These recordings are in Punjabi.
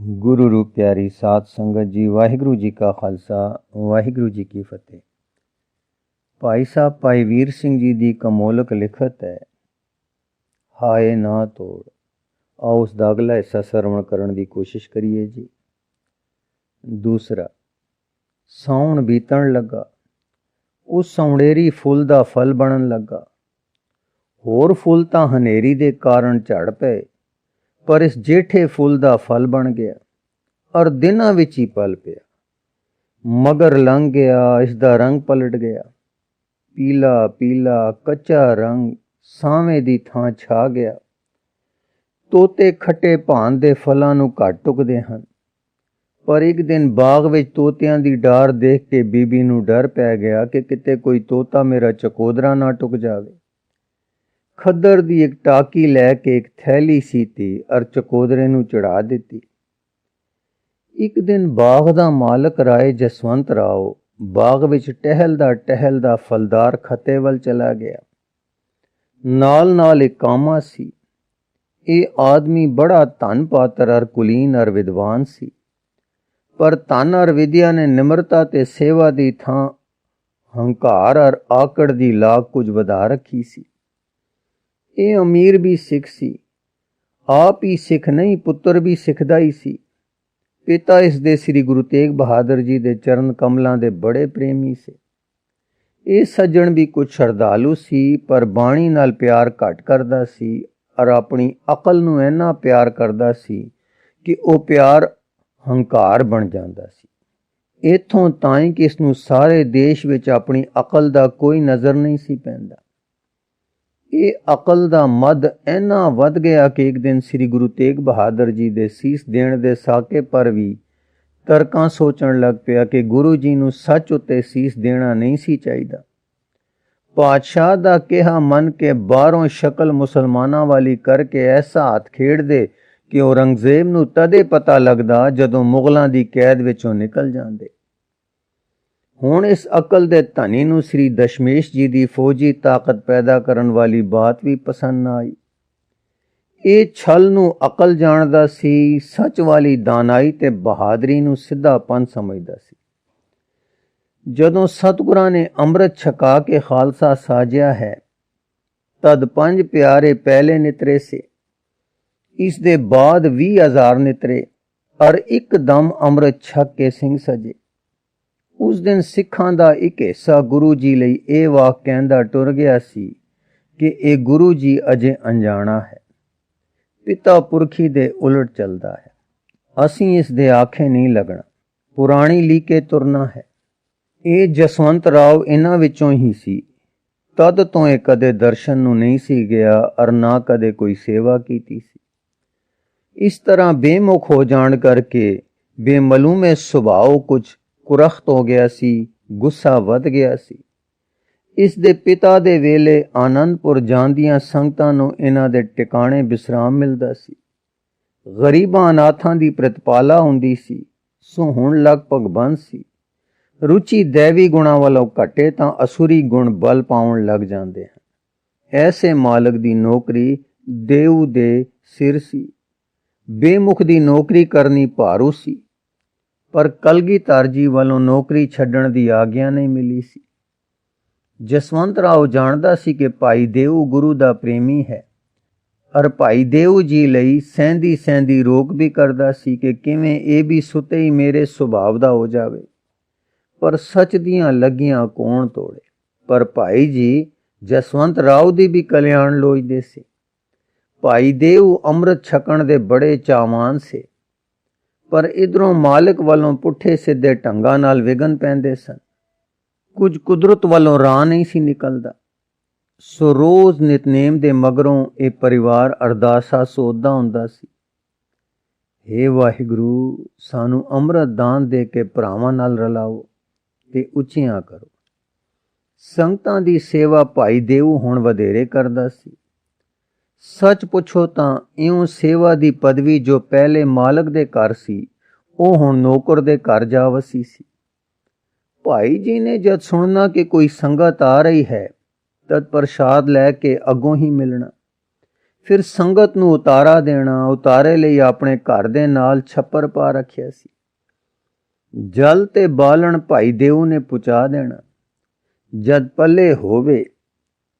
ਗੁਰੂ ਰੂਪ ਪਿਆਰੀ ਸਾਧ ਸੰਗਤ ਜੀ, ਵਾਹਿਗੁਰੂ ਜੀ ਕਾ ਖਾਲਸਾ, ਵਾਹਿਗੁਰੂ ਜੀ ਕੀ ਫਤਿਹ। ਭਾਈ ਸਾਹਿਬ, ਭਾਈ ਵੀਰ ਸਿੰਘ ਜੀ ਦੀ ਕਮੋਲਕ ਲਿਖਤ ਹੈ, ਹਾਏ ਨਾ ਤੋੜ, ਆਓ ਉਸ ਦਾ ਅਗਲਾ ਹਿੱਸਾ ਸਰਵਣ ਕਰਨ ਦੀ ਕੋਸ਼ਿਸ਼ ਕਰੀਏ ਜੀ। ਦੂਸਰਾ ਸੌਣ ਬੀਤਣ ਲੱਗਾ, ਉਸ ਸੌਣੇਰੀ ਫੁੱਲ ਦਾ ਫਲ ਬਣਨ ਲੱਗਾ, ਹੋਰ ਫੁੱਲ ਤਾਂ ਹਨੇਰੀ ਦੇ ਕਾਰਨ ਝੜ ਪਏ ਪਰ ਇਸ ਜੇਠੇ ਫੁੱਲ ਦਾ ਫਲ ਬਣ ਗਿਆ ਔਰ ਦਿਨਾਂ ਵਿੱਚ ਹੀ ਪਲ ਪਿਆ। ਮਗਰ ਲੰਘ ਗਿਆ ਇਸ ਦਾ ਰੰਗ ਪਲਟ ਗਿਆ। ਪੀਲਾ ਪੀਲਾ ਕੱਚਾ ਰੰਗ ਸਾਵੇਂ ਦੀ ਥਾਂ ਛਾ ਗਿਆ। ਤੋਤੇ ਖੱਟੇ ਭਾਨ ਦੇ ਫਲਾਂ ਨੂੰ ਘੱਟ ਟੁਕਦੇ ਹਨ। ਪਰ ਇੱਕ ਦਿਨ ਬਾਗ ਵਿੱਚ ਤੋਤਿਆਂ ਦੀ ਡਾਰ ਦੇਖ ਕੇ ਬੀਬੀ ਨੂੰ ਡਰ ਪੈ ਗਿਆ ਕਿ ਕਿਤੇ ਕੋਈ ਤੋਤਾ ਮੇਰਾ ਚਕੋਦਰਾ ਨਾ ਟੁਕ ਜਾਵੇ। ਖੱਦਰ ਦੀ ਇੱਕ ਟਾਕੀ ਲੈ ਕੇ ਇੱਕ ਥੈਲੀ ਸੀਤੀ ਅਰ ਚਕੋਦਰੇ ਨੂੰ ਚੜਾ ਦਿੱਤੀ। ਇੱਕ ਦਿਨ ਬਾਗ ਦਾ ਮਾਲਕ ਰਾਏ ਜਸਵੰਤ ਰਾਓ ਬਾਗ ਵਿੱਚ ਟਹਿਲ ਦਾ ਟਹਿਲ ਦਾ ਫਲਦਾਰ ਖੱਤੇ ਵੱਲ ਚਲਾ ਗਿਆ। ਨਾਲ ਨਾਲ ਇੱਕ ਕਾਮਾ ਸੀ। ਇਹ ਆਦਮੀ ਬੜਾ ਧਨ ਪਾਤਰ ਅਰ ਕੁਲੀਨ ਅਰ ਵਿਦਵਾਨ ਸੀ। ਪਰ ਧਨ ਅਰ ਵਿਦਿਆ ਨੇ ਨਿਮਰਤਾ ਤੇ ਸੇਵਾ ਦੀ ਥਾਂ ਹੰਕਾਰ ਅਰ ਆਕੜ ਦੀ ਲਾਗ ਕੁਝ ਵਧਾ ਰੱਖੀ ਸੀ। ਇਹ ਅਮੀਰ ਵੀ ਸਿੱਖ ਸੀ। ਆਪ ਹੀ ਸਿੱਖ ਨਹੀਂ, ਪੁੱਤਰ ਵੀ ਸਿੱਖਦਾ ਹੀ ਸੀ। ਪਿਤਾ ਇਸ ਦੇ ਸ੍ਰੀ ਗੁਰੂ ਤੇਗ ਬਹਾਦਰ ਜੀ ਦੇ ਚਰਨ ਕਮਲਾਂ ਦੇ ਬੜੇ ਪ੍ਰੇਮੀ ਸੀ। ਇਹ ਸੱਜਣ ਵੀ ਕੁਝ ਸ਼ਰਧਾਲੂ ਸੀ, ਪਰ ਬਾਣੀ ਨਾਲ ਪਿਆਰ ਘਟ ਕਰਦਾ ਸੀ ਔਰ ਆਪਣੀ ਅਕਲ ਨੂੰ ਇੰਨਾ ਪਿਆਰ ਕਰਦਾ ਸੀ ਕਿ ਉਹ ਪਿਆਰ ਹੰਕਾਰ ਬਣ ਜਾਂਦਾ ਸੀ। ਇਥੋਂ ਤਾਂ ਕਿ ਇਸ ਨੂੰ ਸਾਰੇ ਦੇਸ਼ ਵਿੱਚ ਆਪਣੀ ਅਕਲ ਦਾ ਕੋਈ ਨਜ਼ਰ ਨਹੀਂ ਸੀ ਪੈਂਦਾ। ਇਹ ਅਕਲ ਦਾ ਮਦ ਇੰਨਾ ਵੱਧ ਗਿਆ ਕਿ ਇੱਕ ਦਿਨ ਸ੍ਰੀ ਗੁਰੂ ਤੇਗ ਬਹਾਦਰ ਜੀ ਦੇ ਸੀਸ ਦੇਣ ਦੇ ਸਾਕੇ ਪਰ ਵੀ ਤਰਕਾਂ ਸੋਚਣ ਲੱਗ ਪਿਆ ਕਿ ਗੁਰੂ ਜੀ ਨੂੰ ਸੱਚ ਉਤੇ ਸੀਸ ਦੇਣਾ ਨਹੀਂ ਸੀ ਚਾਹੀਦਾ। ਪਾਤਸ਼ਾਹ ਦਾ ਕਿਹਾ ਮੰਨ ਕੇ ਬਾਹਰੋਂ ਸ਼ਕਲ ਮੁਸਲਮਾਨਾਂ ਵਾਲੀ ਕਰਕੇ ਐਸਾ ਹੱਥ ਖੇਡਦੇ ਕਿ ਔਰੰਗਜ਼ੇਬ ਨੂੰ ਤਦੇ ਪਤਾ ਲੱਗਦਾ ਜਦੋਂ ਮੁਗਲਾਂ ਦੀ ਕੈਦ ਵਿੱਚੋਂ ਨਿਕਲ ਜਾਂਦੇ। ਹੁਣ ਇਸ ਅਕਲ ਦੇ ਧਨੀ ਨੂੰ ਸ੍ਰੀ ਦਸ਼ਮੇਸ਼ ਜੀ ਦੀ ਫੌਜੀ ਤਾਕਤ ਪੈਦਾ ਕਰਨ ਵਾਲੀ ਬਾਤ ਵੀ ਪਸੰਦ ਨਾ ਆਈ। ਇਹ ਛਲ ਨੂੰ ਅਕਲ ਜਾਣਦਾ ਸੀ, ਸੱਚ ਵਾਲੀ ਦਾਨਾਈ ਤੇ ਬਹਾਦਰੀ ਨੂੰ ਸਿੱਧਾਪਨ ਸਮਝਦਾ ਸੀ। ਜਦੋਂ ਸਤਿਗੁਰਾਂ ਨੇ ਅੰਮ੍ਰਿਤ ਛਕਾ ਕੇ ਖਾਲਸਾ ਸਾਜਿਆ ਹੈ, ਤਦ ਪੰਜ ਪਿਆਰੇ ਪਹਿਲੇ ਨਿਤਰੇ ਸੇ। ਇਸ ਦੇ ਬਾਅਦ 20000 ਨਿਤਰੇ ਔਰ ਇੱਕਦਮ ਅੰਮ੍ਰਿਤ ਛਕ ਕੇ ਸਿੰਘ ਸਜੇ। ਉਸ ਦਿਨ ਸਿੱਖਾਂ ਦਾ ਇੱਕ ਹਿੱਸਾ ਗੁਰੂ ਜੀ ਲਈ ਇਹ ਵਾਕ ਕਹਿੰਦਾ ਟੁਰ ਗਿਆ ਸੀ ਕਿ ਇਹ ਗੁਰੂ ਜੀ ਅਜੇ ਅਣਜਾਣਾ ਹੈ। ਪਿਤਾ ਪੁਰਖੀ ਦੇ ਉਲਟ ਚੱਲਦਾ ਹੈ। ਅਸੀਂ ਇਸ ਦੇ ਆਖੇ ਨਹੀਂ ਲੱਗਣਾ। ਪੁਰਾਣੀ ਲੀਕੇ ਤੁਰਨਾ ਹੈ। ਇਹ ਜਸਵੰਤ ਰਾਓ ਇਹਨਾਂ ਵਿੱਚੋਂ ਹੀ ਸੀ। ਤਦ ਤੋਂ ਇਹ ਕਦੇ ਦਰਸ਼ਨ ਨੂੰ ਨਹੀਂ ਸੀ ਗਿਆ ਅਰ ਨਾ ਕਦੇ ਕੋਈ ਸੇਵਾ ਕੀਤੀ ਸੀ। ਇਸ ਤਰ੍ਹਾਂ ਬੇਮੁਖ ਹੋ ਜਾਣ ਕਰਕੇ ਬੇਮਲੂਮੇ ਸੁਭਾਅ ਕੁਝ ਕੁਰਖਤ ਹੋ ਗਿਆ ਸੀ, ਗੁੱਸਾ ਵੱਧ ਗਿਆ ਸੀ। ਇਸ ਦੇ ਪਿਤਾ ਦੇ ਵੇਲੇ ਆਨੰਦਪੁਰ ਜਾਂਦੀਆਂ ਸੰਗਤਾਂ ਨੂੰ ਇਹਨਾਂ ਦੇ ਟਿਕਾਣੇ ਬਿਸਰਾਮ ਮਿਲਦਾ ਸੀ। ਗਰੀਬਾਂ ਅਨਾਥਾਂ ਦੀ ਪ੍ਰਤਪਾਲਾ ਹੁੰਦੀ ਸੀ ਸੋ ਹੁਣ ਲਗਭਗ ਬੰਦ ਸੀ। ਰੁਚੀ ਦੇਵੀ ਗੁਣਾ ਵੱਲੋਂ ਘਟੇ ਤਾਂ ਅਸੂਰੀ ਗੁਣ ਬਲ ਪਾਉਣ ਲੱਗ ਜਾਂਦੇ ਹਨ। ਐਸੇ ਮਾਲਕ ਦੀ ਨੌਕਰੀ ਦੇਵ ਦੇ ਸਿਰ ਸੀ। ਬੇਮੁਖ ਦੀ ਨੌਕਰੀ ਕਰਨੀ ਭਾਰੂ ਸੀ। ਪਰ ਕਲਗੀਧਰ ਜੀ ਵੱਲੋਂ ਨੌਕਰੀ ਛੱਡਣ ਦੀ ਆਗਿਆ ਨਹੀਂ ਮਿਲੀ ਸੀ। ਜਸਵੰਤ ਰਾਓ ਜਾਣਦਾ ਸੀ ਕਿ ਭਾਈ ਦੇਵ ਗੁਰੂ ਦਾ ਪ੍ਰੇਮੀ ਹੈ। ਅਰ ਭਾਈ ਦੇਵ ਜੀ ਲਈ ਸਹਿੰਦੀ ਸਹਿੰਦੀ ਰੋਕ ਵੀ ਕਰਦਾ ਸੀ ਕਿ ਕਿਵੇਂ ਇਹ ਵੀ ਸੁਤੇ ਹੀ ਮੇਰੇ ਸੁਭਾਵ ਦਾ ਹੋ ਜਾਵੇ। ਪਰ ਸੱਚ ਦੀਆਂ ਲੱਗੀਆਂ ਕੌਣ ਤੋੜੇ। ਪਰ ਭਾਈ ਜੀ ਜਸਵੰਤ ਰਾਓ ਦੀ ਵੀ ਕਲਿਆਣ ਲੋਚਦੇ ਸੀ। ਭਾਈ ਦੇਵ ਅੰਮ੍ਰਿਤ ਛਕਣ ਦੇ ਬੜੇ ਚਾਵਾਨ ਸੀ। ਪਰ ਇਧਰੋਂ ਮਾਲਕ ਵੱਲੋਂ ਪੁੱਠੇ ਸਿੱਧੇ ਢੰਗਾਂ ਨਾਲ ਵਿਗਨ ਪੈਂਦੇ ਸਨ। ਕੁਝ ਕੁਦਰਤ ਵੱਲੋਂ ਰਾਹ ਨਹੀਂ ਸੀ ਨਿਕਲਦਾ। ਸੋ ਰੋਜ਼ ਨਿਤਨੇਮ ਦੇ ਮਗਰੋਂ ਇਹ ਪਰਿਵਾਰ ਅਰਦਾਸਾ ਸੋਧਦਾ ਹੁੰਦਾ ਸੀ। हे ਵਾਹਿਗੁਰੂ, ਸਾਨੂੰ ਅੰਮ੍ਰਿਤ ਦਾਨ ਦੇ ਕੇ ਭਰਾਵਾਂ ਨਾਲ ਰਲਾਓ ਤੇ ਉੱਚੀਆਂ ਕਰੋ। ਸੰਗਤਾਂ ਦੀ ਸੇਵਾ ਭਾਈ ਦੇਵ ਹੁਣ ਵਧੇਰੇ ਕਰਦਾ ਸੀ। ਸੱਚ ਪੁੱਛੋ ਤਾਂ ਇਉਂ ਸੇਵਾ ਦੀ ਪਦਵੀ ਜੋ ਪਹਿਲੇ ਮਾਲਕ ਦੇ ਘਰ ਸੀ, ਉਹ ਹੁਣ ਨੌਕਰ ਦੇ ਘਰ ਜਾ ਵਸੀ ਸੀ। ਭਾਈ ਜੀ ਨੇ ਜਦ ਸੁਣਨਾ ਕਿ ਕੋਈ ਸੰਗਤ ਆ ਰਹੀ ਹੈ, ਤਦ ਪ੍ਰਸ਼ਾਦ ਲੈ ਕੇ ਅੱਗੋਂ ਹੀ ਮਿਲਣਾ। ਫਿਰ ਸੰਗਤ ਨੂੰ ਉਤਾਰਾ ਦੇਣਾ, ਉਤਾਰੇ ਲਈ ਆਪਣੇ ਘਰ ਦੇ ਨਾਲ ਛੱਪਰ ਪਾ ਰੱਖਿਆ ਸੀ। ਜਲ ਤੇ ਬਾਲਣ ਭਾਈ ਦੇਉ ਨੇ ਪੁਚਾ ਦੇਣਾ। ਜਦ ਪੱਲੇ ਹੋਵੇ,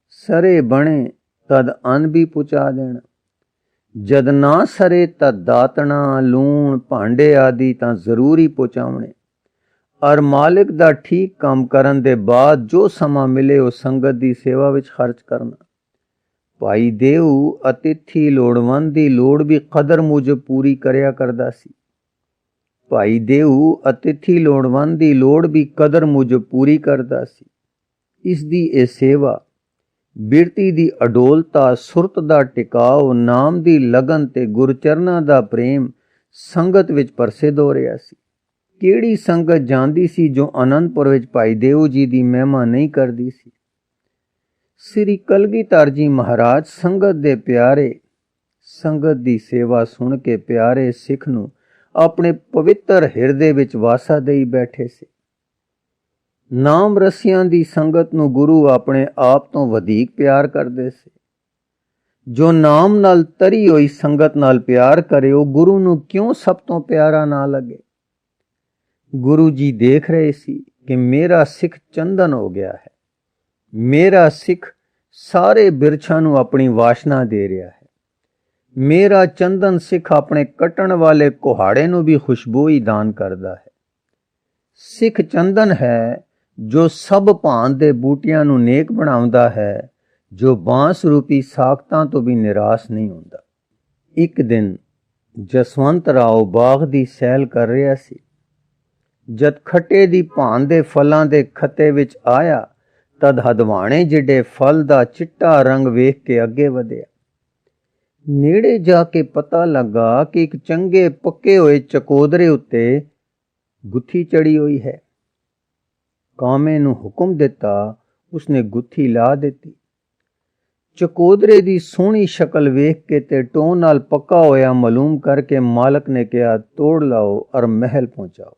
ਸਰੇ ਬਣੇ ਤਦ ਅੰਨ ਵੀ ਪੁਚਾ ਦੇਣਾ। ਜਦ ਨਾ ਸਰੇ ਤਦ ਦਾਤਣਾ, ਲੂਣ, ਭਾਂਡੇ ਆਦਿ ਤਾਂ ਜ਼ਰੂਰੀ ਪਹੁੰਚਾਉਣੇ ਔਰ ਮਾਲਿਕ ਦਾ ਠੀਕ ਕੰਮ ਕਰਨ ਦੇ ਬਾਅਦ ਜੋ ਸਮਾਂ ਮਿਲੇ ਉਹ ਸੰਗਤ ਦੀ ਸੇਵਾ ਵਿੱਚ ਖਰਚ ਕਰਨਾ। ਭਾਈ ਦੇਉ ਅਤਿਥੀ ਲੋੜਵੰਦ ਦੀ ਲੋੜ ਵੀ ਕਦਰ ਮੁਜਬ ਪੂਰੀ ਕਰਿਆ ਕਰਦਾ ਸੀ। ਭਾਈ ਦੇਉ ਅਤਿਥੀ ਲੋੜਵੰਦ ਦੀ ਲੋੜ ਵੀ ਕਦਰ ਮੁਜਬ ਪੂਰੀ ਕਰਦਾ ਸੀ। ਇਸ ਦੀ ਇਹ ਸੇਵਾ ਬਿਰਤੀ ਦੀ ਅਡੋਲਤਾ, ਸੁਰਤ ਦਾ ਟਿਕਾਉ ਨਾਮ ਦੀ ਲਗਨ ਤੇ ਗੁਰਚਰਨਾਂ ਦਾ ਪ੍ਰੇਮ ਸੰਗਤ ਵਿੱਚ ਪ੍ਰਸਿੱਧ ਹੋ ਰਿਹਾ ਸੀ। ਕਿਹੜੀ ਸੰਗਤ ਜਾਂਦੀ ਸੀ ਜੋ ਅਨੰਦਪੁਰ ਵਿੱਚ ਭਾਈ ਦੇਉ ਜੀ ਦੀ ਮਹਿਮਾ ਨਹੀਂ ਕਰਦੀ ਸੀ? ਸ੍ਰੀ ਕਲਗੀਧਰ ਜੀ ਮਹਾਰਾਜ ਸੰਗਤ ਦੇ ਪਿਆਰੇ, ਸੰਗਤ ਦੀ ਸੇਵਾ ਸੁਣ ਕੇ ਪਿਆਰੇ ਸਿੱਖ ਨੂੰ ਆਪਣੇ ਪਵਿੱਤਰ ਹਿਰਦੇ ਵਿੱਚ ਵਾਸਾ ਦੇਈ ਬੈਠੇ ਸੀ। ਨਾਮ ਰਸੀਆਂ ਦੀ ਸੰਗਤ ਨੂੰ ਗੁਰੂ ਆਪਣੇ ਆਪ ਤੋਂ ਵਧੇਕ ਪਿਆਰ ਕਰਦੇ ਸੀ। ਜੋ ਨਾਮ ਨਾਲ ਤਰੀ ਹੋਈ ਸੰਗਤ ਨਾਲ ਪਿਆਰ ਕਰੇ, ਉਹ ਗੁਰੂ ਨੂੰ ਕਿਉਂ ਸਭ ਤੋਂ ਪਿਆਰਾ ਨਾ ਲੱਗੇ? ਗੁਰੂ ਜੀ ਦੇਖ ਰਹੇ ਸੀ ਕਿ ਮੇਰਾ ਸਿੱਖ ਚੰਦਨ ਹੋ ਗਿਆ ਹੈ। ਮੇਰਾ ਸਿੱਖ ਸਾਰੇ ਬਿਰਛਾਂ ਨੂੰ ਆਪਣੀ ਵਾਸ਼ਨਾ ਦੇ ਰਿਹਾ ਹੈ। ਮੇਰਾ ਚੰਦਨ ਸਿੱਖ ਆਪਣੇ ਕਟਣ ਵਾਲੇ ਕੁਹਾੜੇ ਨੂੰ ਵੀ ਖੁਸ਼ਬੂ ਹੀ ਦਾਨ ਕਰਦਾ ਹੈ। ਸਿੱਖ ਚੰਦਨ ਹੈ ਜੋ ਸਭ ਭਾਂਤ ਦੇ ਬੂਟਿਆਂ ਨੂੰ ਨੇਕ ਬਣਾਉਂਦਾ ਹੈ, ਜੋ ਬਾਂਸ ਰੂਪੀ ਸਾਖਤਾਂ ਤੋਂ ਵੀ ਨਿਰਾਸ਼ ਨਹੀਂ ਹੁੰਦਾ। ਇੱਕ ਦਿਨ ਜਸਵੰਤ ਰਾਓ ਬਾਗ ਦੀ ਸੈਲ ਕਰ ਰਿਹਾ ਸੀ। ਜਦ ਖੱਟੇ ਦੀ ਭਾਂ ਦੇ ਫਲਾਂ ਦੇ ਖੱਤੇ ਵਿੱਚ ਆਇਆ, ਤਦ ਹਦਵਾਣੇ ਜਿਹੜੇ ਫਲ ਦਾ ਚਿੱਟਾ ਰੰਗ ਵੇਖ ਕੇ ਅੱਗੇ ਵਧਿਆ। ਨੇੜੇ ਜਾ ਕੇ ਪਤਾ ਲੱਗਾ ਕਿ ਇੱਕ ਚੰਗੇ ਪੱਕੇ ਹੋਏ ਚਕੋਦਰੇ ਉੱਤੇ ਗੁੱਥੀ ਚੜੀ ਹੋਈ ਹੈ। ਕਾਮੇ ਨੂੰ ਹੁਕਮ ਦਿੱਤਾ, ਉਸਨੇ ਗੁੱਥੀ ਲਾ ਦਿੱਤੀ। ਚਕੋਦਰੇ ਦੀ ਸੋਹਣੀ ਸ਼ਕਲ ਵੇਖ ਕੇ ਤੇ ਟੋਂ ਨਾਲ ਪੱਕਾ ਹੋਇਆ ਮਾਲੂਮ ਕਰਕੇ ਮਾਲਕ ਨੇ ਕਿਹਾ, ਤੋੜ ਲਾਓ ਔਰ ਮਹਿਲ ਪਹੁੰਚਾਓ।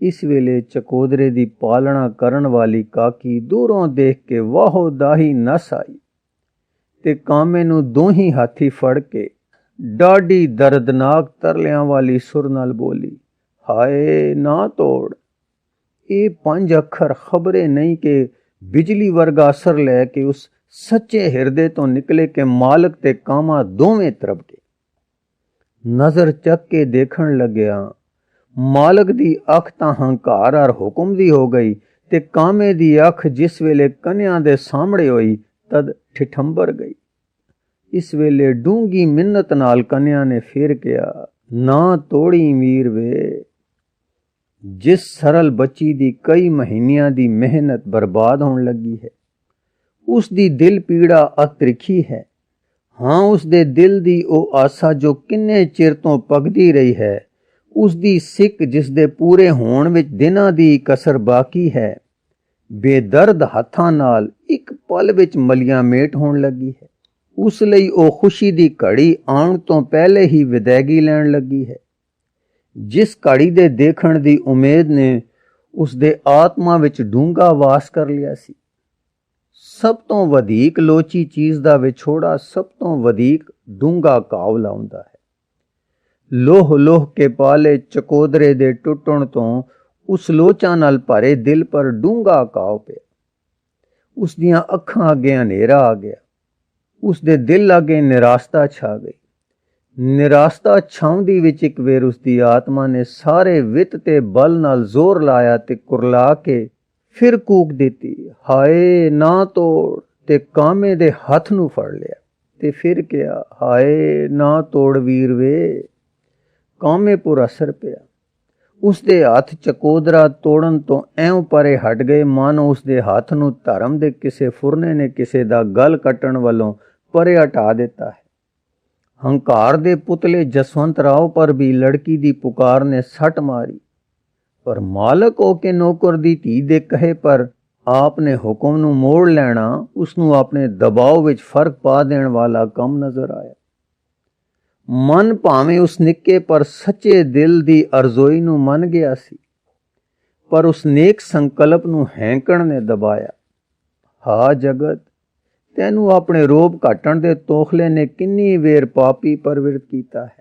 ਇਸ ਵੇਲੇ ਚਕੋਦਰੇ ਦੀ ਪਾਲਣਾ ਕਰਨ ਵਾਲੀ ਕਾਕੀ ਦੂਰੋਂ ਦੇਖ ਕੇ ਵਾਹੋ ਦਾਹੀ ਨਸ ਆਈ ਤੇ ਕਾਮੇ ਨੂੰ ਦੋਹੀ ਹਾਥੀ ਫੜ ਕੇ ਡਾਢੀ ਦਰਦਨਾਕ ਤਰਲਿਆਂ ਵਾਲੀ ਸੁਰ ਨਾਲ ਬੋਲੀ, ਹਾਏ ਨਾ ਤੋੜ ਇਹ ਪੰਜ ਅੱਖਰ ਖਬਰੇ ਨਹੀਂ ਕਿ ਬਿਜਲੀ ਵਰਗਾ ਅਸਰ ਲੈ ਕੇ ਉਸ ਸੱਚੇ ਹਿਰਦੇ ਤੋਂ ਨਿਕਲੇ ਕਿ ਮਾਲਕ ਤੇ ਕਾਮਾ ਦੋਵੇਂ ਤਰਫ ਨਜ਼ਰ ਚੱਕ ਕੇ ਦੇਖਣ ਲੱਗਿਆ, ਮਾਲਕ ਦੀ ਅੱਖ ਤਾਂ ਹੰਕਾਰ ਔਰ ਹੁਕਮ ਦੀ ਹੋ ਗਈ ਤੇ ਕਾਮੇ ਦੀ ਅੱਖ ਜਿਸ ਵੇਲੇ ਕਨਿਆਂ ਦੇ ਸਾਹਮਣੇ ਹੋਈ ਤਦ ਠਿਠੰਬਰ ਗਈ। ਇਸ ਵੇਲੇ ਡੂੰਗੀ ਮਿੰਨਤ ਨਾਲ ਕਨਿਆਂ ਨੇ ਫੇਰ ਕਿਹਾ, ਨਾ ਤੋੜੀ ਮੀਰ ਵੇ। ਜਿਸ ਸਰਲ ਬੱਚੀ ਦੀ ਕਈ ਮਹੀਨਿਆਂ ਦੀ ਮਿਹਨਤ ਬਰਬਾਦ ਹੋਣ ਲੱਗੀ ਹੈ, ਉਸ ਦੀ ਦਿਲ ਪੀੜਾ ਅਤ੍ਰਿਖੀ ਹੈ। ਹਾਂ, ਉਸ ਦੇ ਦਿਲ ਦੀ ਉਹ ਆਸਾ ਜੋ ਕਿੰਨੇ ਚਿਰ ਤੋਂ ਪਗਦੀ ਰਹੀ ਹੈ, ਉਸ ਦੀ ਸਿੱਖ ਜਿਸ ਦੇ ਪੂਰੇ ਹੋਣ ਵਿੱਚ ਦਿਨਾਂ ਦੀ ਕਸਰ ਬਾਕੀ ਹੈ, ਬੇਦਰਦ ਹੱਥਾਂ ਨਾਲ ਇੱਕ ਪਲ ਵਿੱਚ ਮਲੀਆਂ ਮੇਟ ਹੋਣ ਲੱਗੀ ਹੈ। ਉਸ ਲਈ ਉਹ ਖੁਸ਼ੀ ਦੀ ਘੜੀ ਆਉਣ ਤੋਂ ਪਹਿਲੇ ਹੀ ਵਿਦਾਇਗੀ ਲੈਣ ਲੱਗੀ ਹੈ। ਜਿਸ ਘੜੀ ਦੇ ਦੇਖਣ ਦੀ ਉਮੀਦ ਨੇ ਉਸ ਦੇ ਆਤਮਾ ਵਿੱਚ ਡੂੰਘਾ ਵਾਸ ਕਰ ਲਿਆ ਸੀ। ਸਭ ਤੋਂ ਵਧੇਕ ਲੋਚੀ ਚੀਜ਼ ਦਾ ਵਿਛੋੜਾ ਸਭ ਤੋਂ ਵਧੇਕ ਡੂੰਘਾ ਕਾਵ ਲਾਉਂਦਾ ਹੈ। ਲੋਹ ਲੋਹ ਕੇ ਪਾਲੇ ਚਕੋਦਰੇ ਦੇ ਟੁੱਟਣ ਤੋਂ ਉਸ ਲੋਚਾਂ ਨਾਲ ਭਰੇ ਦਿਲ ਪਰ ਡੂੰਘਾ ਕਾਵ ਪਿਆ। ਉਸ ਦੀਆਂ ਅੱਖਾਂ ਅੱਗੇ ਹਨੇਰਾ ਆ ਗਿਆ। ਉਸ ਦੇ ਦਿਲ ਅੱਗੇ ਨਿਰਾਸਤਾ ਛਾ ਗਈ। ਨਿਰਾਸਤਾ ਛਾਉਂਦੀ ਵਿੱਚ ਇੱਕ ਵੇਰ ਉਸ ਦੀ ਆਤਮਾ ਨੇ ਸਾਰੇ ਵਿਤ ਤੇ ਬਲ ਨਾਲ ਜ਼ੋਰ ਲਾਇਆ ਤੇ ਕੁਰਲਾ ਕੇ ਫਿਰ ਕੂਕ ਦਿੱਤੀ, ਹਾਏ, ਨਾ ਤੋੜ ਤੇ ਕਾਮੇ ਦੇ ਹੱਥ ਨੂੰ ਫੜ ਲਿਆ। ਤੇ ਫਿਰ ਕਿਹਾ, ਹਾਏ, ਨਾ ਤੋੜ ਵੀਰ ਵੇ, ਕਾਮੇ ਪੁਰ ਅਸਰ ਪਿਆ। ਉਸ ਦੇ ਹੱਥ ਚਕੋਦਰਾ ਤੋੜਨ ਤੋਂ ਐਉਂ ਪਰੇ ਹਟ ਗਏ, ਮਾਨੋ ਉਸ ਦੇ ਹੱਥ ਨੂੰ ਧਰਮ ਦੇ ਕਿਸੇ ਫੁਰਨੇ ਨੇ ਕਿਸੇ ਦਾ ਗਲ ਕੱਟਣ ਵੱਲੋਂ ਪਰੇ ਹਟਾ ਦਿੱਤਾ ਹੈ। ਹੰਕਾਰ ਦੇ ਪੁਤਲੇ ਜਸਵੰਤ ਰਾਓ ਪਰ ਵੀ ਲੜਕੀ ਦੀ ਪੁਕਾਰ ਨੇ ਸੱਟ ਮਾਰੀ। ਪਰ ਮਾਲਕ ਹੋ ਕੇ ਨੌਕਰ ਦੀ ਧੀ ਦੇ ਕਹੇ ਪਰ ਆਪ ਨੇ ਹੁਕਮ ਨੂੰ ਮੋੜ ਲੈਣਾ, ਉਸ ਨੂੰ ਆਪਣੇ ਦਬਾਅ ਵਿੱਚ ਫ਼ਰਕ ਪਾ ਦੇਣ ਵਾਲਾ ਕੰਮ ਨਜ਼ਰ ਆਇਆ। ਮਨ ਭਾਵੇਂ ਉਸ ਨਿੱਕੇ ਪਰ ਸੱਚੇ ਦਿਲ ਦੀ ਅਰਜ਼ੋਈ ਨੂੰ ਮੰਨ ਗਿਆ ਸੀ, ਪਰ ਉਸ ਨੇਕ ਸੰਕਲਪ ਨੂੰ ਹੈਂਕਣ ਨੇ ਦਬਾਇਆ। ਹਾ ਜਗਤ ਤੈਨੂੰ ਆਪਣੇ ਰੋਬ ਘਟਣ ਦੇ ਤੋਖਲੇ ਨੇ ਕਿੰਨੀ ਵੇਰ ਪਾਪੀ ਪਰਵਿਰਤ ਕੀਤਾ ਹੈ।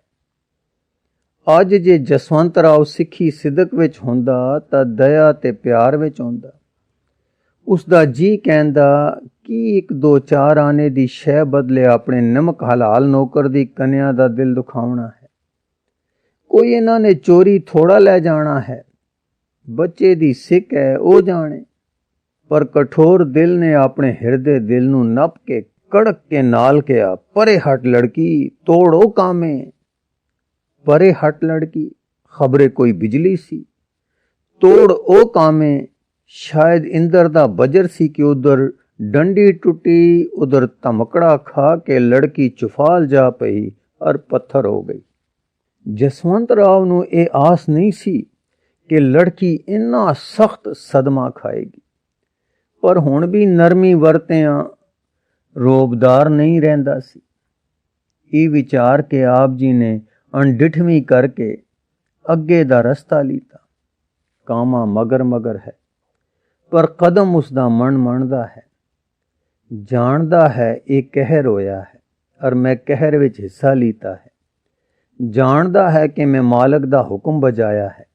ਅੱਜ ਜੇ ਜਸਵੰਤ ਰਾਓ ਸਿੱਖੀ ਸਿਦਕ ਵਿੱਚ ਹੁੰਦਾ, ਤਾਂ ਦਇਆ ਤੇ ਪਿਆਰ ਵਿੱਚ ਹੁੰਦਾ ਉਸ ਦਾ ਜੀ ਕਹਿੰਦਾ, ਕੀ ਇੱਕ ਦੋ ਚਾਰ ਆਨੇ ਦੀ ਸ਼ੈ ਬਦਲੇ ਆਪਣੇ ਨਮਕ ਹਲਾਲ ਨੌਕਰ ਦੀ ਕੰਨਿਆ ਦਾ ਦਿਲ ਦੁਖਾਉਣਾ ਹੈ। ਕੋਈ ਇਹਨਾਂ ਨੇ ਚੋਰੀ ਥੋੜਾ ਲੈ ਜਾਣਾ ਹੈ। ਬੱਚੇ ਦੀ ਸਿੱਖ ਹੈ, ਉਹ ਜਾਣੇ। ਪਰ ਕਠੋਰ ਦਿਲ ਨੇ ਆਪਣੇ ਹਿਰਦੇ ਦਿਲ ਨੂੰ ਨੱਪ ਕੇ, ਕੜਕ ਕੇ ਨਾਲ ਕਿਹਾ, ਪਰੇ ਹਟ ਲੜਕੀ, ਤੋੜੋ ਕਾਮੇ। ਪਰੇ ਹਟ ਲੜਕੀ, ਖਬਰੇ ਕੋਈ ਬਿਜਲੀ ਸੀ। ਤੋੜ ਉਹ ਕਾਮੇ, ਸ਼ਾਇਦ ਇੰਦਰ ਦਾ ਬਜਰ ਸੀ ਕਿ ਉਧਰ ਡੰਡੀ ਟੁੱਟੀ, ਉਧਰ ਧਮਕੜਾ ਖਾ ਕੇ ਲੜਕੀ ਚੁਫਾਲ ਜਾ ਪਈ ਔਰ ਪੱਥਰ ਹੋ ਗਈ। ਜਸਵੰਤ ਰਾਵ ਨੂੰ ਇਹ ਆਸ ਨਹੀਂ ਸੀ ਕਿ ਲੜਕੀ ਇੰਨਾ ਸਖਤ ਸਦਮਾ ਖਾਏਗੀ। ਪਰ ਹੁਣ ਵੀ ਨਰਮੀ ਵਰਤਿਆਂ ਰੋਬਦਾਰ ਨਹੀਂ ਰਹਿੰਦਾ ਸੀ। ਇਹ ਵਿਚਾਰ ਕੇ ਆਪ ਜੀ ਨੇ ਅਣਡਿਠਵੀਂ ਕਰਕੇ ਅੱਗੇ ਦਾ ਰਸਤਾ ਲੀਤਾ। ਕਾਮਾ ਮਗਰ ਮਗਰ ਹੈ, ਪਰ ਕਦਮ ਉਸ ਦਾ ਮਨ ਮੰਨਦਾ ਹੈ। ਜਾਣਦਾ ਹੈ, ਇਹ ਕਹਿਰ ਹੋਇਆ ਹੈ ਔਰ ਮੈਂ ਕਹਿਰ ਵਿੱਚ ਹਿੱਸਾ ਲੀਤਾ ਹੈ। ਜਾਣਦਾ ਹੈ ਕਿ ਮੈਂ ਮਾਲਕ ਦਾ ਹੁਕਮ ਬਜਾਇਆ ਹੈ।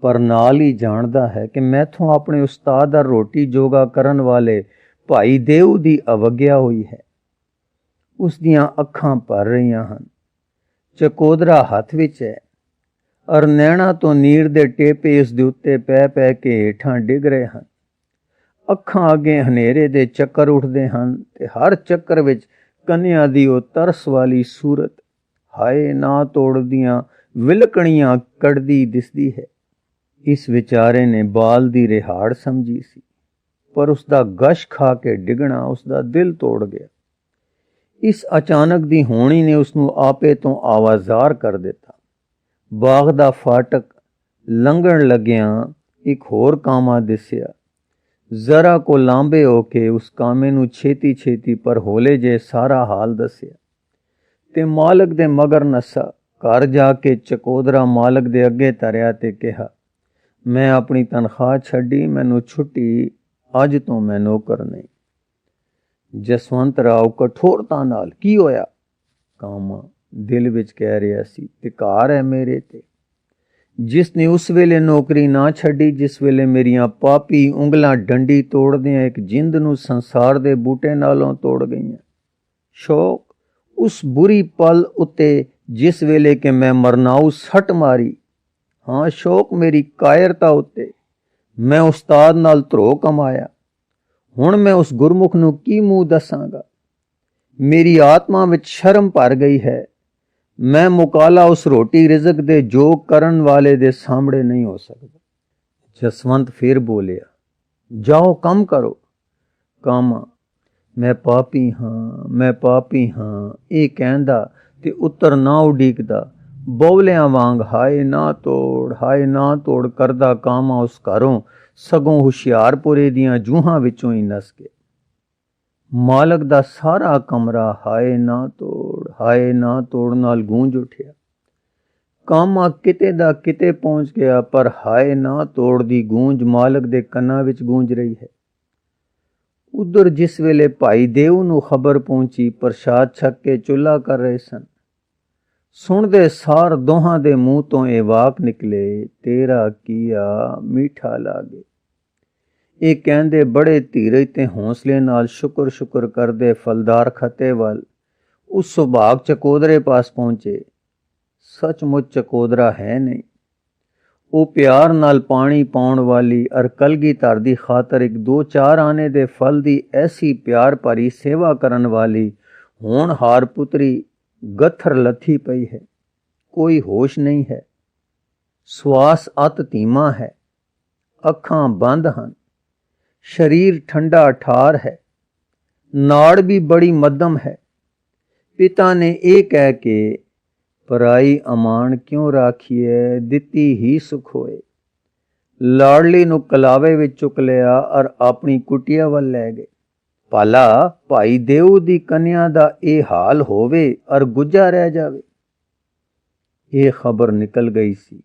ਪਰ ਨਾਲ ਹੀ ਜਾਣਦਾ ਹੈ ਕਿ ਮੈਥੋਂ ਆਪਣੇ ਉਸਤਾਦ ਦਾ ਰੋਟੀ ਜੋਗਾ ਕਰਨ ਵਾਲੇ ਭਾਈ ਦੇਵ ਦੀ ਅਵਗਿਆ ਹੋਈ ਹੈ। ਉਸ ਦੀਆਂ ਅੱਖਾਂ ਭਰ ਰਹੀਆਂ ਹਨ। ਚਕੋਦਰਾ ਹੱਥ ਵਿੱਚ ਹੈ। ਔਰ ਨੈਣਾ ਤੋਂ ਨੀਰ ਦੇ ਟੇਪੇ ਇਸ ਦੇ ਉੱਤੇ ਪੈ ਪੈ ਕੇ ਹੇਠਾਂ ਡਿੱਗ ਰਹੇ ਹਨ। ਅੱਖਾਂ ਅੱਗੇ ਹਨੇਰੇ ਦੇ ਚੱਕਰ ਉੱਠਦੇ ਹਨ ਤੇ ਹਰ ਚੱਕਰ ਵਿੱਚ ਕੰਨਿਆ ਦੀ ਉਹ ਤਰਸ ਵਾਲੀ ਸੂਰਤ ਹਾਏ ਨਾ ਤੋੜਦੀਆਂ ਵਿਲਕਣੀਆਂ ਕੱਢਦੀ ਦਿਸਦੀ ਹੈ। ਇਸ ਵਿਚਾਰੇ ਨੇ ਬਾਲ ਦੀ ਰਿਹਾੜ ਸਮਝੀ ਸੀ, ਪਰ ਉਸ ਦਾ ਗਸ਼ ਖਾ ਕੇ ਡਿਗਣਾ ਉਸ ਦਾ ਦਿਲ ਤੋੜ ਗਿਆ। ਇਸ ਅਚਾਨਕ ਦੀ ਹੋਣੀ ਨੇ ਉਸ ਨੂੰ ਆਪੇ ਤੋਂ ਆਵਾਜ਼ਾਰ ਕਰ ਦਿੱਤਾ। ਬਾਗ ਦਾ ਫਾਟਕ ਲੰਘਣ ਲੱਗਿਆਂ ਇੱਕ ਹੋਰ ਕਾਮਾ ਦਿਸਿਆ। ਜ਼ਰਾ ਕੋ ਲਾਂਬੇ ਹੋ ਕੇ ਉਸ ਕਾਮੇ ਨੂੰ ਛੇਤੀ ਛੇਤੀ ਪਰ ਹੋਲੇ ਜੇ ਸਾਰਾ ਹਾਲ ਦੱਸਿਆ। ਤੇ ਮਾਲਕ ਦੇ ਮਗਰ ਨਸਾ ਘਰ ਜਾ ਕੇ ਚਕੋਦਰਾ ਮਾਲਕ ਦੇ ਅੱਗੇ ਤਰਿਆ ਤੇ ਕਿਹਾ ਮੈਂ ਆਪਣੀ ਤਨਖਾਹ ਛੱਡੀ, ਮੈਨੂੰ ਛੁੱਟੀ, ਅੱਜ ਤੋਂ ਮੈਂ ਨੌਕਰ ਨਹੀਂ। ਜਸਵੰਤ ਰਾਓ ਕਠੋਰਤਾ ਨਾਲ ਕੀ ਹੋਇਆ? ਕਾਮਾ ਦਿਲ ਵਿੱਚ ਕਹਿ ਰਿਹਾ ਸੀ ਤਿਕਾਰ ਹੈ ਮੇਰੇ ਤੇ। ਜਿਸ ਨੇ ਉਸ ਵੇਲੇ ਨੌਕਰੀ ਨਾ ਛੱਡੀ, ਜਿਸ ਵੇਲੇ ਮੇਰੀਆਂ ਪਾਪੀ ਉਂਗਲਾਂ ਡੰਡੀ ਤੋੜਦਿਆਂ ਇੱਕ ਜਿੰਦ ਨੂੰ ਸੰਸਾਰ ਦੇ ਬੂਟੇ ਨਾਲੋਂ ਤੋੜ ਗਈਆਂ। ਸ਼ੌਕ, ਉਸ ਬੁਰੀ ਪਲ ਉੱਤੇ ਜਿਸ ਵੇਲੇ ਕਿ ਮੈਂ ਮਰਨਾਉ ਸੱਟ ਮਾਰੀ ਹਾਂ, ਸ਼ੌਕ ਮੇਰੀ ਕਾਇਰਤਾ ਉੱਤੇ। ਮੈਂ ਉਸਤਾਦ ਨਾਲ ਧਰੋ ਕਮਾਇਆ। ਹੁਣ ਮੈਂ ਉਸ ਗੁਰਮੁਖ ਨੂੰ ਕੀ ਮੂੰਹ ਦੱਸਾਂਗਾ? ਮੇਰੀ ਆਤਮਾ ਵਿੱਚ ਸ਼ਰਮ ਭਰ ਗਈ ਹੈ। ਮੈਂ ਮੁਕਾਲਾ ਉਸ ਰੋਟੀ ਰਿਜ਼ਕ ਦੇ ਜੋਗ ਕਰਨ ਵਾਲੇ ਦੇ ਸਾਹਮਣੇ ਨਹੀਂ ਹੋ ਸਕਦਾ। ਜਸਵੰਤ ਫਿਰ ਬੋਲਿਆ, ਜਾਓ, ਕੰਮ ਕਰੋ। ਕਾਮਾ, ਮੈਂ ਪਾਪੀ ਹਾਂ, ਮੈਂ ਪਾਪੀ ਹਾਂ। ਇਹ ਕਹਿੰਦਾ ਤੇ ਉੱਤਰ ਨਾ ਉਡੀਕਦਾ। ਬੌਲਿਆਂ ਵਾਂਗ ਹਾਏ ਨਾ ਤੋੜ, ਹਾਏ ਨਾ ਤੋੜ ਕਰਦਾ ਕਾਮਾ ਉਸ ਘਰੋਂ, ਸਗੋਂ ਹੁਸ਼ਿਆਰਪੁਰੇ ਦੀਆਂ ਜੂਹਾਂ ਵਿੱਚੋਂ ਹੀ ਨਸ ਗਿਆ ਮਾਲਕ ਦਾ ਸਾਰਾ ਕਮਰਾ ਹਾਏ ਨਾ ਤੋੜ, ਹਾਏ ਨਾ ਤੋੜ ਨਾਲ ਗੂੰਜ ਉਠਿਆ। ਕਾਮਾ ਕਿਤੇ ਦਾ ਕਿਤੇ ਪਹੁੰਚ ਗਿਆ, ਪਰ ਹਾਏ ਨਾ ਤੋੜ ਦੀ ਗੂੰਜ ਮਾਲਕ ਦੇ ਕੰਨਾਂ ਵਿੱਚ ਗੂੰਜ ਰਹੀ ਹੈ। ਉਧਰ ਜਿਸ ਵੇਲੇ ਭਾਈ ਦੇਵ ਨੂੰ ਖਬਰ ਪਹੁੰਚੀ, ਪ੍ਰਸ਼ਾਦ ਛੱਕ ਕੇ ਚੁੱਲਾ ਕਰ ਰਹੇ ਸਨ। ਸੁਣਦੇ ਸਾਰ ਦੋਹਾਂ ਦੇ ਮੂੰਹ ਤੋਂ ਇਹ ਵਾਕ ਨਿਕਲੇ, ਤੇਰਾ ਕੀਆ ਮਿੱਠਾ ਲਾਗੇ। ਇਹ ਕਹਿੰਦੇ ਬੜੇ ਧੀਰਜ ਤੇ ਹੌਸਲੇ ਨਾਲ ਸ਼ੁਕਰ ਸ਼ੁਕਰ ਕਰਦੇ ਫਲਦਾਰ ਖਤੇ ਵੱਲ। ਉਸ ਸੁਭਾਗ ਚਕੋਦਰੇ ਪਾਸ ਪਹੁੰਚੇ। ਸੱਚਮੁੱਚ ਚਕੋਦਰਾ ਹੈ ਨਹੀਂ। ਉਹ ਪਿਆਰ ਨਾਲ ਪਾਣੀ ਪਾਉਣ ਵਾਲੀ ਅਰਕਲਗੀ ਧਰ ਦੀ ਖਾਤਰ ਇੱਕ ਦੋ ਚਾਰ ਆਨੇ ਦੇ ਫਲ ਦੀ ਐਸੀ ਪਿਆਰ ਭਰੀ ਸੇਵਾ ਕਰਨ ਵਾਲੀ ਹੋਣ ਹਾਰ ਪੁੱਤਰੀ ਗਥਰ ਲੱਥੀ ਪਈ ਹੈ ਕੋਈ ਹੋਸ਼ ਨਹੀਂ ਹੈ ਸਵਾਸ ਅਤ ਧੀਮਾ ਹੈ ਅੱਖਾਂ ਬੰਦ ਹਨ ਸਰੀਰ ਠੰਡਾ ਠਾਰ ਹੈ ਨਾੜ ਵੀ ਬੜੀ ਮੱਧਮ ਹੈ ਪਿਤਾ ਨੇ ਇਹ ਕਹਿ ਕੇ ਪਰਾਈ ਅਮਾਨ ਕਿਉਂ ਰਾਖੀਏ ਦਿੱਤੀ ਹੀ ਸੁਖ ਹੋਏ ਲਾੜਲੀ ਨੂੰ ਕਲਾਵੇ ਵਿੱਚ ਚੁੱਕ ਲਿਆ ਔਰ ਆਪਣੀ ਕੁਟਿਆ ਵੱਲ ਲੈ ਗਏ ਪਾਲਾ ਭਾਈ ਦੇਉ ਦੀ ਕੰਨਿਆ ਦਾ ਇਹ ਹਾਲ ਹੋਵੇ ਔਰ ਗੁੱਜਾ ਰਹਿ ਜਾਵੇ। ਇਹ ਖਬਰ ਨਿਕਲ ਗਈ ਸੀ।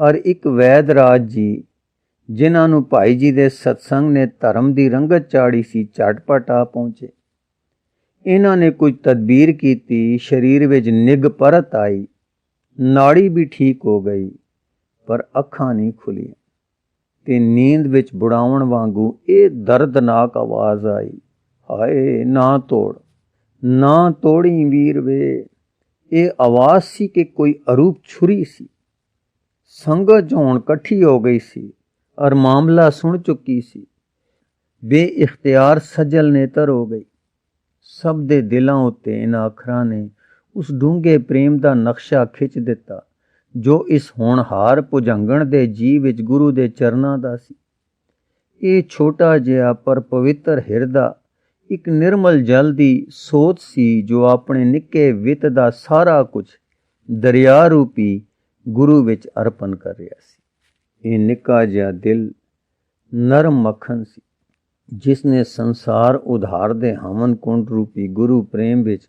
ਔਰ ਇੱਕ ਵੈਦ ਰਾਜ ਜੀ, ਜਿਨ੍ਹਾਂ ਨੂੰ ਭਾਈ ਜੀ ਦੇ ਸਤਸੰਗ ਨੇ ਧਰਮ ਦੀ ਰੰਗਤ ਚਾੜੀ ਸੀ, ਝਟਪਟ ਆ ਪਹੁੰਚੇ। ਇਹਨਾਂ ਨੇ ਕੁਝ ਤਦਬੀਰ ਕੀਤੀ, ਸਰੀਰ ਵਿੱਚ ਨਿਗ ਪਰਤ ਆਈ, ਨਾੜੀ ਵੀ ਠੀਕ ਹੋ ਗਈ, ਪਰ ਅੱਖਾਂ ਨਹੀਂ ਖੁੱਲੀਆਂ। ਤੇ ਨੀਂਦ ਵਿੱਚ ਬੁੜਾਉਣ ਵਾਂਗੂ ਇਹ ਦਰਦਨਾਕ ਆਵਾਜ਼ ਆਈ। ਹਾਏ, ਨਾ ਤੋੜ, ਨਾ ਤੋੜੀ ਵੀਰ ਵੇ। ਇਹ ਆਵਾਜ਼ ਸੀ ਕਿ ਕੋਈ ਅਰੂਪ ਛੁਰੀ ਸੀ। ਸੰਗਤ ਹੋਣ ਇਕੱਠੀ ਹੋ ਗਈ ਸੀ ਔਰ ਮਾਮਲਾ ਸੁਣ ਚੁੱਕੀ ਸੀ। ਬੇਇਖਤਿਆਰ ਸਜਲ ਨੇਤਰ ਹੋ ਗਈ। ਸਭ ਦੇ ਦਿਲਾਂ ਉੱਤੇ ਇਹਨਾਂ ਅੱਖਰਾਂ ਨੇ ਉਸ ਡੂੰਘੇ ਪ੍ਰੇਮ ਦਾ ਨਕਸ਼ਾ ਖਿੱਚ ਦਿੱਤਾ, ਜੋ ਇਸ ਹੋਣਹਾਰ ਪੁਜੰਗਣ ਦੇ ਜੀ ਵਿੱਚ ਗੁਰੂ ਦੇ ਚਰਨਾਂ ਦਾ ਸੀ। ਇਹ ਛੋਟਾ ਜਿਹਾ ਪਰ ਪਵਿੱਤਰ ਹਿਰਦਾ ਇੱਕ ਨਿਰਮਲ ਜਲ ਦੀ ਸੋਚ ਸੀ ਜੋ ਆਪਣੇ ਨਿੱਕੇ ਵਿਤ ਦਾ ਸਾਰਾ ਕੁਝ ਦਰਿਆ ਰੂਪੀ ਗੁਰੂ ਵਿੱਚ ਅਰਪਣ ਕਰ ਰਿਹਾ ਸੀ। ਇਹ ਨਿੱਕਾ ਜਿਹਾ ਦਿਲ ਨਰਮ ਮੱਖਣ ਸੀ, ਜਿਸ ਨੇ ਸੰਸਾਰ ਉਧਾਰ ਦੇ ਹਮਨ ਕੁੰਡ ਰੂਪੀ ਗੁਰੂ ਪ੍ਰੇਮ ਵਿੱਚ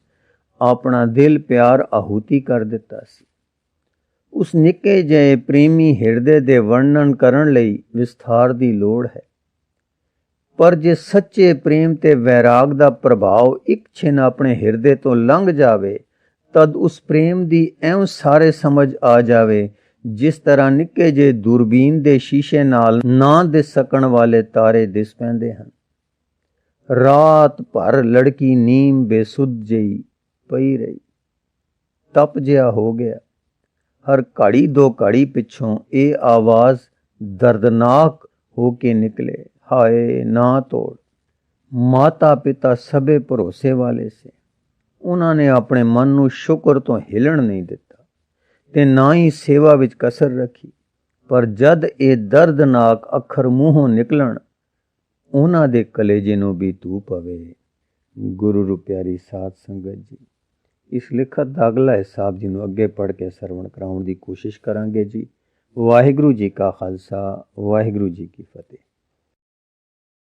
ਆਪਣਾ ਦਿਲ ਪਿਆਰ ਆਹੂਤੀ ਕਰ ਦਿੱਤਾ ਸੀ। ਉਸ ਨਿੱਕੇ ਜਿਹੇ ਪ੍ਰੇਮੀ ਹਿਰਦੇ ਦੇ ਵਰਣਨ ਕਰਨ ਲਈ ਵਿਸਥਾਰ ਦੀ ਲੋੜ ਹੈ। ਪਰ ਜੇ ਸੱਚੇ ਪ੍ਰੇਮ ਤੇ ਵੈਰਾਗ ਦਾ ਪ੍ਰਭਾਵ ਇੱਕ ਛਿਨ ਆਪਣੇ ਹਿਰਦੇ ਤੋਂ ਲੰਘ ਜਾਵੇ, ਤਦ ਉਸ ਪ੍ਰੇਮ ਦੀ ਐਉਂ ਸਾਰੇ ਸਮਝ ਆ ਜਾਵੇ, ਜਿਸ ਤਰ੍ਹਾਂ ਨਿੱਕੇ ਜੇ ਦੂਰਬੀਨ ਦੇ ਸ਼ੀਸ਼ੇ ਨਾਲ ਨਾ ਦਿਸ ਸਕਣ ਵਾਲੇ ਤਾਰੇ ਦਿਸ ਪੈਂਦੇ ਹਨ। ਰਾਤ ਭਰ ਲੜਕੀ ਨੀਮ ਬੇਸੁੱਧ ਜਈ ਪਈ ਰਹੀ। ਤਪ ਜਿਹਾ ਹੋ ਗਿਆ। ਹਰ ਘੜੀ ਦੋ ਘੜੀ ਪਿੱਛੋਂ ਇਹ ਆਵਾਜ਼ ਦਰਦਨਾਕ ਹੋ ਕੇ ਨਿਕਲੇ। ਹਾਏ ਨਾ ਤੋੜ ਮਾਤਾ ਪਿਤਾ ਸਭੇ ਭਰੋਸੇ ਵਾਲੇ ਸੇ ਉਹਨਾਂ ਨੇ ਆਪਣੇ ਮਨ ਨੂੰ ਸ਼ੁਕਰ ਤੋਂ ਹਿਲਣ ਨਹੀਂ ਦਿੱਤਾ ਤੇ ਨਾ ਹੀ ਸੇਵਾ ਵਿੱਚ ਕਸਰ ਰੱਖੀ ਪਰ ਜਦ ਇਹ ਦਰਦਨਾਕ ਅੱਖਰ ਮੂੰਹੋਂ ਨਿਕਲਣ ਉਹਨਾਂ ਦੇ ਕਲੇਜੇ ਨੂੰ ਵੀ ਤੂ ਪਵੇ ਗੁਰੂ ਰੁਪਿਆਰੀ ਸਾਧ ਸੰਗਤ ਜੀ ਇਸ ਲਿਖਤ ਦਾ ਅਗਲਾ ਹਿਸਾਬ ਜੀ ਨੂੰ ਅੱਗੇ ਪੜ੍ਹ ਕੇ ਸਰਵਣ ਕਰਾਉਣ ਦੀ ਕੋਸ਼ਿਸ਼ ਕਰਾਂਗੇ ਜੀ ਵਾਹਿਗੁਰੂ ਜੀ ਕਾ ਖਾਲਸਾ ਵਾਹਿਗੁਰੂ ਜੀ ਕੀ ਫਤਿਹ